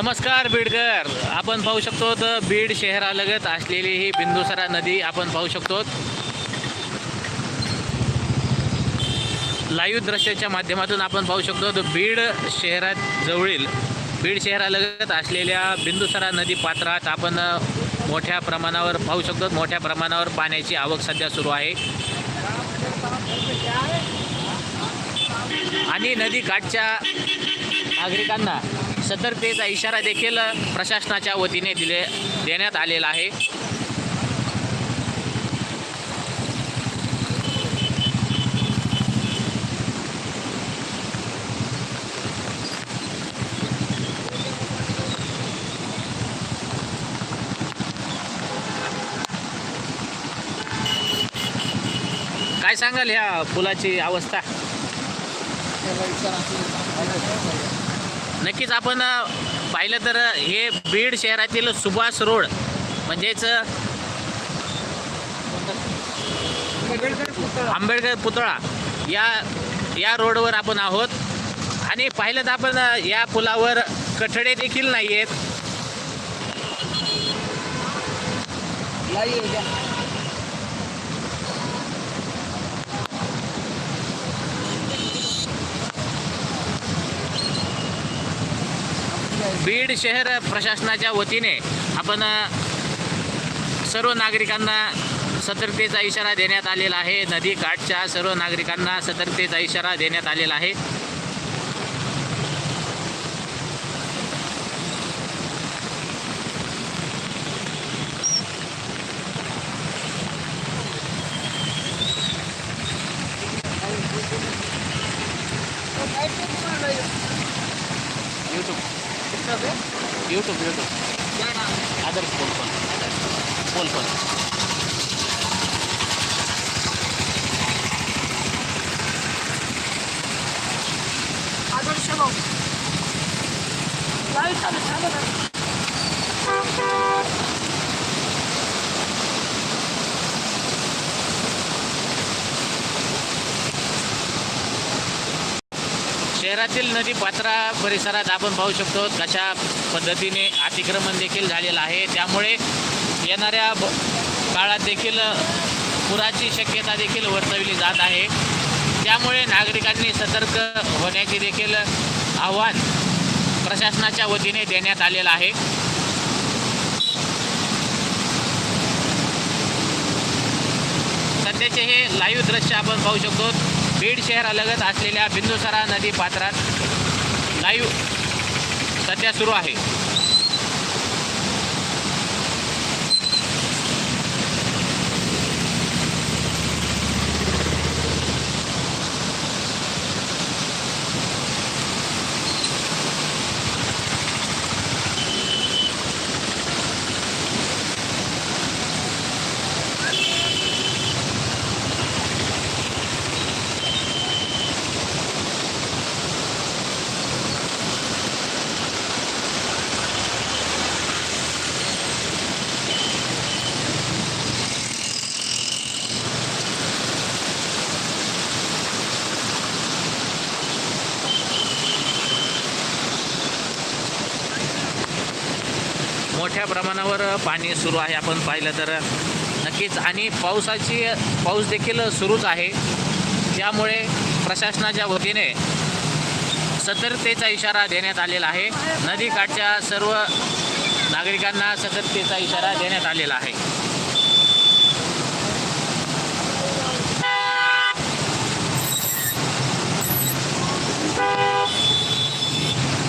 नमस्कार बीडकर. आपण पाहू शकतो तर बीड शहरालगत असलेली ही बिंदुसरा नदी आपण पाहू शकतो. लाईव्ह दृश्याच्या माध्यमातून आपण पाहू शकतो तर बीड शहरात जवळील बीड शहरालगत असलेल्या बिंदुसरा नदी पात्रात आपण मोठ्या प्रमाणावर पाहू शकतो. मोठ्या प्रमाणावर पाण्याची आवक सध्या सुरू आहे. आणि नदी काठच्या नागरिकांना सतर्कतेचा इशारा देखील प्रशासनाच्या वतीने दिले देण्यात आलेला आहे. काय सांगाल ह्या पुलाची अवस्था? नक्कीच आपण पाहिलं तर हे बीड शहरातील सुभाष रोड म्हणजेच आंबेडकर पुतळा. या या रोडवर आपण आहोत. आणि पाहिलं तर आपण या पुलावर कठडे देखील नाही आहेत बीड शहर प्रशासनाच्या वतीने आपण सर्व नागरिकांना सतर्कतेचा इशारा देण्यात आलेला आहे. नदी काठच्या सर्व नागरिकांना सतर्कतेचा इशारा देण्यात आलेला आहे. यूट्यूब হবে? YouTube YouTube other phone call. Phone call. আদর সেবক লাইট আদর সেবক शहरातील नदी पात्रा परिसरात आपण पाहू शकतो कशा पद्धतीने अतिक्रमण देखील झालेलं आहे. त्यामुळे येणाऱ्या ब काळात देखील पुराची शक्यता देखील वर्तवली जात आहे. त्यामुळे नागरिकांनी सतर्क होण्याचे देखील आव्हान प्रशासनाच्या वतीने देण्यात आलेलं आहे. सध्याचे हे लाईव्ह दृश्य आपण पाहू शकतो. बीड शहरालगत असलेल्या बिंदुसरा नदी पात्रात लाईव्ह सध्या सुरू आहे. मोठ्या प्रमाणावर पाणी सुरू आहे. आपण पाहिलं तर नक्कीच. आणि पावसाची पाऊस देखील सुरूच आहे. त्यामुळे प्रशासनाच्या वतीने सतर्कतेचा इशारा देण्यात आलेला आहे. नदीकाठच्या सर्व नागरिकांना सतर्कतेचा इशारा देण्यात आलेला आहे.